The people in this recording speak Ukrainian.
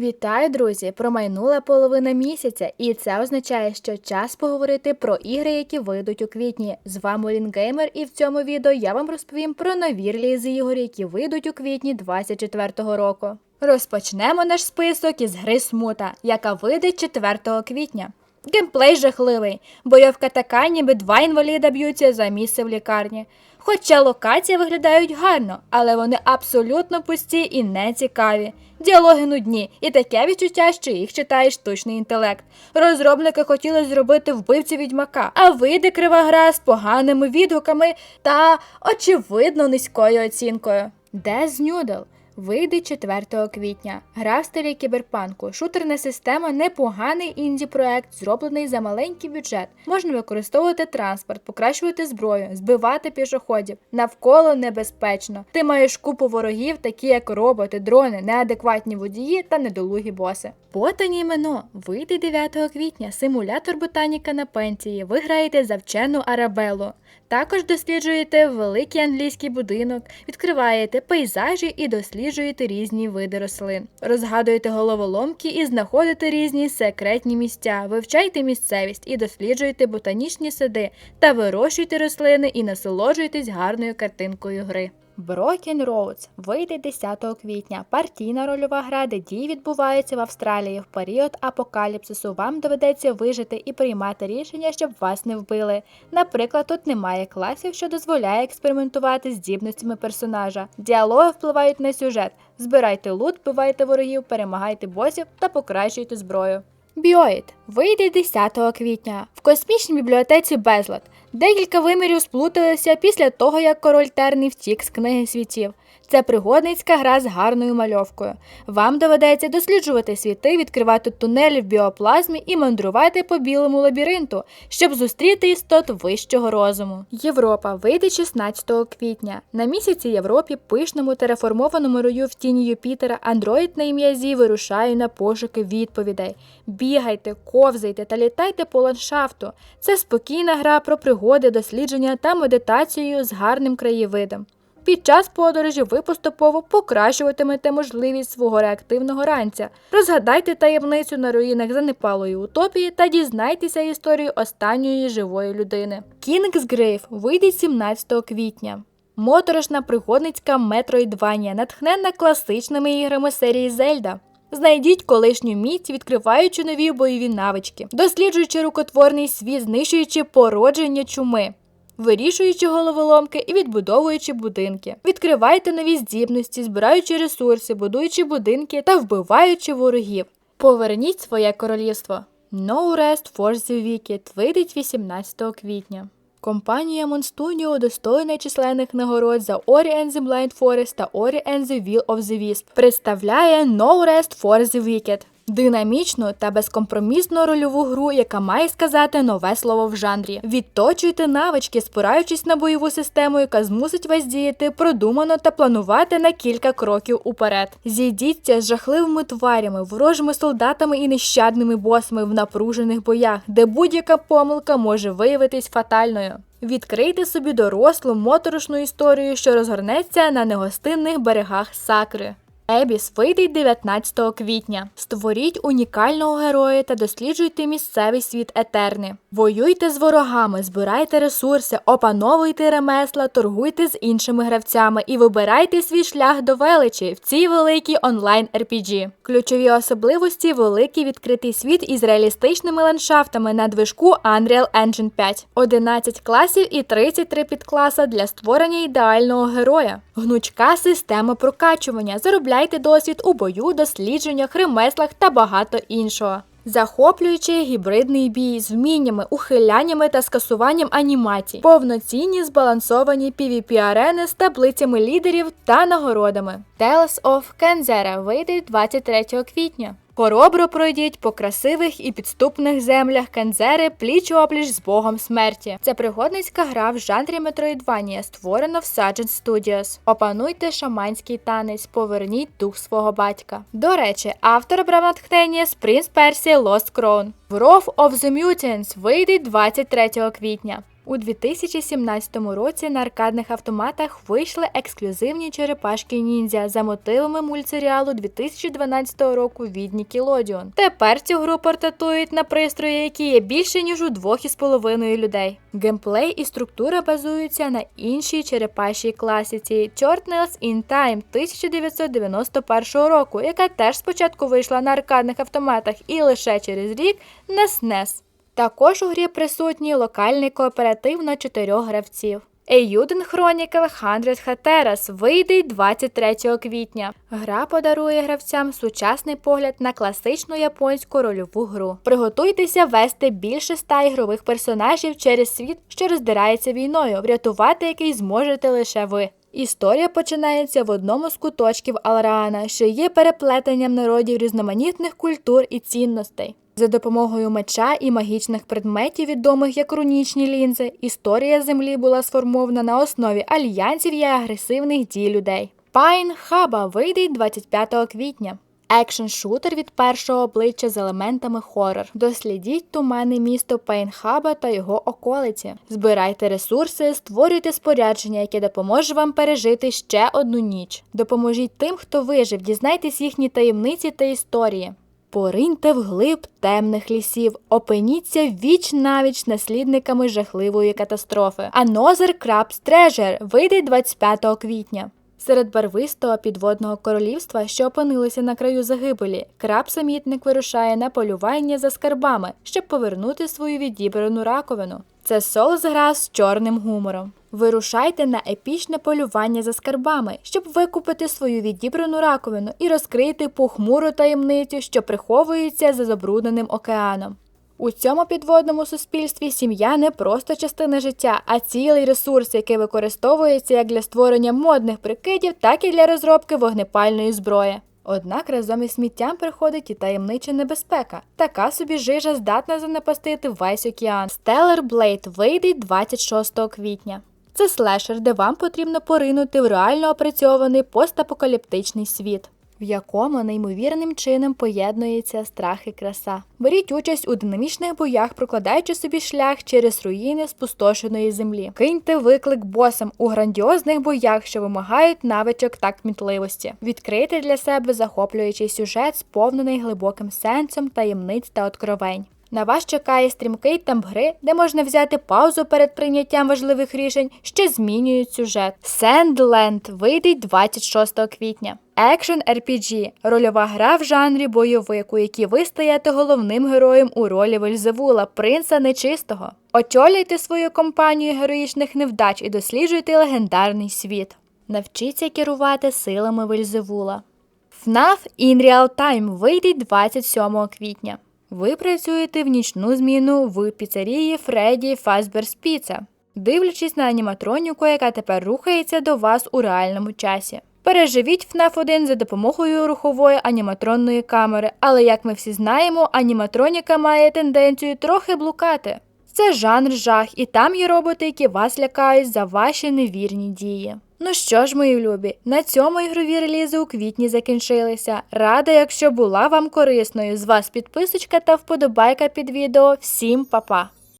Вітаю, друзі! Промайнула половина місяця, і це означає, що час поговорити про ігри, які вийдуть у квітні. З вами Лінгеймер, і в цьому відео я вам розповім про нові релізи ігор, які вийдуть у квітні 2024 року. Розпочнемо наш список із гри Смута, яка вийде 4 квітня. Геймплей жахливий, бойовка така, ніби два інваліда б'ються за місце в лікарні. Хоча локації виглядають гарно, але вони абсолютно пусті і нецікаві. Діалоги нудні, і таке відчуття, що їх читає штучний інтелект. Розробники хотіли зробити вбивці відьмака, а вийде крива гра з поганими відгуками та очевидно низькою оцінкою. Де Noodle вийде 4 квітня. Гра в стилі кіберпанку. Шутерна система непоганий інді-проект, зроблений за маленький бюджет. Можна використовувати транспорт, покращувати зброю, збивати пішоходів. Навколо небезпечно. Ти маєш купу ворогів, такі як роботи, дрони, неадекватні водії та недолугі боси. Ботані імено вийде 9 квітня. Симулятор ботаніка на пенсії. Ви граєте за вчену Арабелу. Також досліджуєте великий англійський будинок, відкриваєте пейзажі і досліджуєте різні види рослин. Розгадуєте головоломки і знаходите різні секретні місця, вивчайте місцевість і досліджуєте ботанічні сади та вирощуйте рослини і насолоджуйтесь гарною картинкою гри. Broken Roads вийде 10 квітня. Партійна рольова гра, де дії відбуваються в Австралії. В період апокаліпсису вам доведеться вижити і приймати рішення, щоб вас не вбили. Наприклад, тут немає класів, що дозволяє експериментувати з здібностями персонажа. Діалоги впливають на сюжет. Збирайте лут, вбивайте ворогів, перемагайте босів та покращуйте зброю. Біоїд вийде 10 квітня в космічній бібліотеці Безлад. Декілька вимірів сплуталися після того, як король Терний втік з книги світів. Це пригодницька гра з гарною мальовкою. Вам доведеться досліджувати світи, відкривати тунелі в біоплазмі і мандрувати по білому лабіринту, щоб зустріти істот вищого розуму. Європа вийде 16 квітня. На місяці Європі, пишному тереформованому рою в тіні Юпітера, андроїд на ім'я Зі вирушає на пошуки відповідей. Бігайте, ковзайте та літайте по ландшафту. Це спокійна гра про пригоди, дослідження та медитацію з гарним краєвидом. Під час подорожі ви поступово покращуватимете можливість свого реактивного ранця. Розгадайте таємницю на руїнах занепалої утопії та дізнайтеся історію останньої живої людини. Kingsgrave вийде 17 квітня. Моторошна пригодницька метроїдванія, натхненна класичними іграми серії Зельда. Знайдіть колишню міць, відкриваючи нові бойові навички, досліджуючи рукотворний світ, знищуючи породження чуми вирішуючи головоломки і відбудовуючи будинки. Відкривайте нові здібності, збираючи ресурси, будуючи будинки та вбиваючи ворогів. Поверніть своє королівство. No Rest for the Wicked вийде 18 квітня. Компанія Monstudio достойна численних нагород за Ori and the Blind Forest та Ori and the Will of the Wisp. Представляє No Rest for the Wicked. Динамічну та безкомпромісну рольову гру, яка має сказати нове слово в жанрі. Відточуйте навички, спираючись на бойову систему, яка змусить вас діяти продумано та планувати на кілька кроків уперед. Зійдіться з жахливими тварями, ворожими солдатами і нещадними босами в напружених боях, де будь-яка помилка може виявитись фатальною. Відкрийте собі дорослу моторошну історію, що розгорнеться на негостинних берегах сакри. Ебіс вийде 19 квітня. Створіть унікального героя та досліджуйте місцевий світ Етерни. Воюйте з ворогами, збирайте ресурси, опановуйте ремесла, торгуйте з іншими гравцями і вибирайте свій шлях до величі в цій великій онлайн RPG. Ключові особливості великий відкритий світ із реалістичними ландшафтами на движку Unreal Engine 5, 11 класів і 33 підкласа для створення ідеального героя, гнучка система прокачування. Заробляйте Заробляйте досвід у бою, дослідженнях, ремеслах та багато іншого. Захоплюючий гібридний бій з вміннями, ухиляннями та скасуванням анімацій, повноцінні збалансовані pvp арени з таблицями лідерів та нагородами. Tales of Kenzera вийде 23 квітня. Хоробро пройдіть по красивих і підступних землях Кензери пліч опліч з Богом смерті. Це пригодницька гра в жанрі Metroidvania, створена в Sargent Studios. Опануйте шаманський танець, поверніть дух свого батька. До речі, автор брав натхнення з Prince Persia Lost Crown. Wrath of the Mutants вийде 23 квітня. У 2017 році на аркадних автоматах вийшли ексклюзивні черепашки ніндзя за мотивами мультсеріалу 2012 року від Nickelodeon. Тепер цю гру портатують на пристрої, які є більше ніж у 2,5 людей. Геймплей і структура базуються на іншій черепашій класиці Turtles in Time 1991 року, яка теж спочатку вийшла на аркадних автоматах і лише через рік на SNES. Також у грі присутній локальний кооператив на чотирьох гравців. Euden Chronicle Hundred Hatteras вийде 23 квітня. Гра подарує гравцям сучасний погляд на класичну японську рольову гру. Приготуйтеся вести більше ста ігрових персонажів через світ, що роздирається війною, врятувати який зможете лише ви. Історія починається в одному з куточків Алраана, що є переплетенням народів різноманітних культур і цінностей. За допомогою меча і магічних предметів, відомих як рунічні лінзи, історія землі була сформована на основі альянсів і агресивних дій людей. Пайн Хаба вийде 25 квітня. Екшн шутер від першого обличчя з елементами хорор. Дослідіть туманне місто Пейнхаба та його околиці. Збирайте ресурси, створюйте спорядження, яке допоможе вам пережити ще одну ніч. Допоможіть тим, хто вижив, дізнайтесь їхні таємниці та історії. Пориньте вглиб темних лісів, опиніться віч навіч наслідниками жахливої катастрофи. Another Crab's Treasure вийде 25 квітня. Серед барвистого підводного королівства, що опинилися на краю загибелі, краб-самітник вирушає на полювання за скарбами, щоб повернути свою відібрану раковину. Це соус гра з чорним гумором. Вирушайте на епічне полювання за скарбами, щоб викупити свою відібрану раковину і розкрити похмуру таємницю, що приховується за забрудненим океаном. У цьому підводному суспільстві сім'я не просто частина життя, а цілий ресурс, який використовується як для створення модних прикидів, так і для розробки вогнепальної зброї. Однак разом із сміттям приходить і таємнича небезпека. Така собі жижа здатна занепастити весь океан. Stellar Blade вийде 26 квітня. Це слешер, де вам потрібно поринути в реально опрацьований постапокаліптичний світ в якому неймовірним чином поєднується страх і краса. Беріть участь у динамічних боях, прокладаючи собі шлях через руїни спустошеної землі. Киньте виклик босам у грандіозних боях, що вимагають навичок та кмітливості. Відкрийте для себе захоплюючий сюжет, сповнений глибоким сенсом, таємниць та откровень. На вас чекає стрімкий темп гри, де можна взяти паузу перед прийняттям важливих рішень, що змінюють сюжет. Sandland вийде 26 квітня. Екшен RPG – рольова гра в жанрі бойовик, у ви стаєте головним героєм у ролі Вельзевула, принца нечистого. Очолюйте свою компанію героїчних невдач і досліджуйте легендарний світ. Навчіться керувати силами Вельзевула. FNAF In Real Time вийде 27 квітня. Ви працюєте в нічну зміну в піцерії Фредді Фазберс Піца, дивлячись на аніматроніку, яка тепер рухається до вас у реальному часі. Переживіть FNAF 1 за допомогою рухової аніматронної камери, але як ми всі знаємо, аніматроніка має тенденцію трохи блукати. Це жанр жах, і там є роботи, які вас лякають за ваші невірні дії. Ну що ж, мої любі, на цьому ігрові релізи у квітні закінчилися. Рада, якщо була вам корисною. З вас підписочка та вподобайка під відео. Всім па-па!